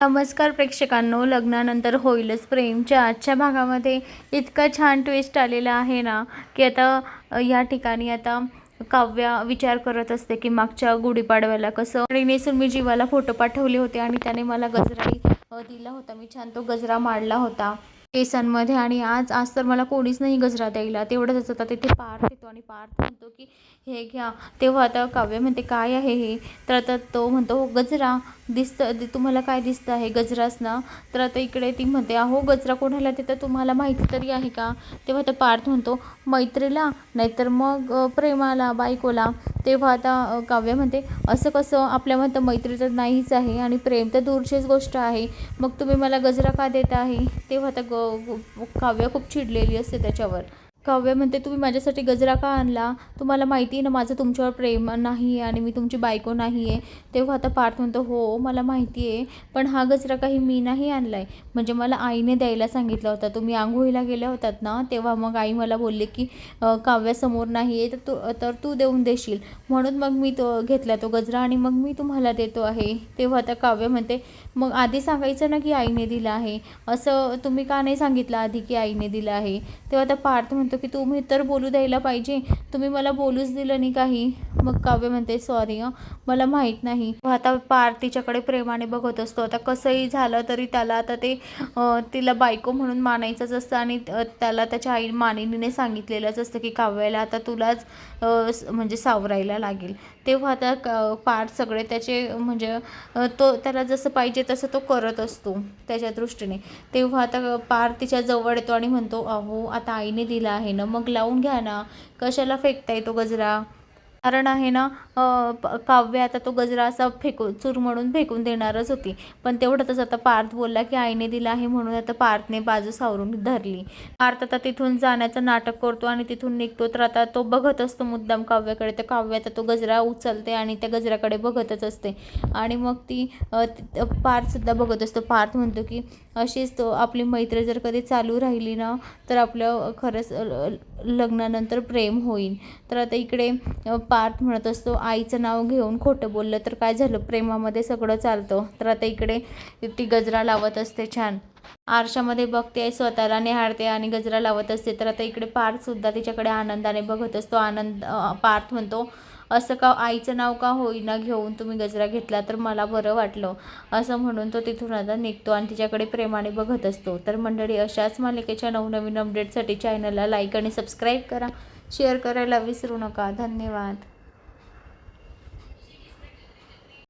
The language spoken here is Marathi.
नमस्कार प्रेक्षकांनो लग्नानंतर होईलच प्रेमच्या आजच्या भागामध्ये इतका छान ट्विस्ट आलेला आहे ना की आता या ठिकाणी आता काव्या विचार करत असते की मागच्या गुढीपाडव्याला कसं आणि नेसून मी जीवाला फोटो पाठवले होते आणि त्याने मला गजराही दिला होता. मी छान तो गजरा मांडला होता. केसांमध्ये आणि आज आज तर मला कोणीच नाही गजरा द्यायला. तेवढंच आता तिथे पार्थ येतो आणि पार्थ म्हणतो की हे घ्या. तेव्हा आता काव्य म्हणते काय आहे हे? तर आता तो म्हणतो "हो, गजरा दिसतं तुम्हाला काय दिसतं आहे गजराच ना? तर आता इकडे ती म्हणते अहो गजरा कोणाला तिथं तुम्हाला माहिती तरी आहे का? तेव्हा आता पार्थ म्हणतो मैत्रीला नाहीतर मग प्रेमाला बायकोला. तेव्हा आता काव्य म्हणते असं कसं आपल्या म्हणतं मैत्री तर नाहीच आहे आणि प्रेम तर दूरचीच गोष्ट आहे. मग तुम्ही मला गजरा का देता आहे? तेव्हा आता ग ग- काव्य खूप चिडलेली असते त्याच्यावर. काव्य म्हणते तुम्ही माझ्यासाठी गजरा का आणला? तुम्हाला माहिती आहे ना माझं तुमच्यावर प्रेम नाही आहे आणि मी तुमची बायको नाही आहे. तेव्हा आता पार्थ म्हणतो हो मला माहिती आहे पण हा गजरा काही मी नाही आणला आहे म्हणजे मला आईने द्यायला सांगितलं होता. तुम्ही आंघोळीला गेल्या होतात ना तेव्हा मग आई मला बोलले की काव्यासमोर नाही आहे तर तू तर तू देऊन देशील. म्हणून मग मी तो घेतला तो गजरा आणि मग मी तुम्हाला देतो आहे. तेव्हा आता काव्य म्हणते मग आधी सांगायचं ना की आईने दिला आहे. असं तुम्ही का नाही सांगितलं आधी की आईने दिलं आहे? तेव्हा आता पार्थ म्हणतो की तुम्ही तर बोलू द्यायला पाहिजे. तुम्ही मला बोलूच दिलं नाही काही. मग काव्य म्हणते सॉरी हं. मला माहीत नाही. आता पार तिच्याकडे प्रेमाने बघत असतो. आता कसंही झालं तरी त्याला आता ते तिला बायको म्हणून मानायचंच असतं आणि त्याला त्याच्या आई मानिनीने सांगितलेलंच असतं की काव्याला आता तुलाच म्हणजे सावरायला लागेल. तेव्हा आता पार पार्थ सगळे त्याचे म्हणजे तो त्याला जसं पाहिजे तसं तो करत असतो त्याच्या दृष्टीने. तेव्हा आता पार तिच्या जवळ येतो आणि म्हणतो अहो आता आईने दिला आहे ना? मग लावून घ्या ना. कशाला फेकताय तो गजरा? कारण आहे ना प- काव्य आता तो गजरा असा फेकून चूर म्हणून फेकून देणारच होती. पण तेवढ्यातच आता पार्थ बोलला की आईने दिला आहे म्हणून आता पार्थने बाजू सावरून धरली. पार्थ आता तिथून जाण्याचं नाटक करतो आणि तिथून निघतो. तर आता तो बघत असतो मुद्दाम काव्याकडे. तर काव्य आता तो गजरा उचलते आणि त्या गजराकडे बघतच असते. आणि मग ती पार्थसुद्धा बघत असतो. पार्थ म्हणतो की अशीच तो आपली मैत्री जर कधी चालू राहिली ना तर आपलं खरंच लग्नानंतर प्रेम होईल. तर आता इकडे पार्थ म्हणत असतो आईचं नाव घेऊन खोटं बोललं तर काय झालं? प्रेमामध्ये सगळं चालतं. तर आता इकडे ती गजरा लावत असते छान. आरशामध्ये बघते स्वतःला निहाळते आणि गजरा लावत असते. तर आता इकडे पार्थसुद्धा तिच्याकडे आनंदाने बघत असतो. आनंद पार्थ म्हणतो असं का आईचं नाव का होईना घेऊन तुम्ही गजरा घेतला तर मला बरं वाटलं. असं म्हणून तो तिथून आता निघतो आणि तिच्याकडे प्रेमाने बघत असतो. तर मंडळी अशाच मालिकेच्या नवनवीन अपडेटसाठी चॅनलला लाईक आणि सबस्क्राईब करा. शेअर करायला विसरू नका. धन्यवाद.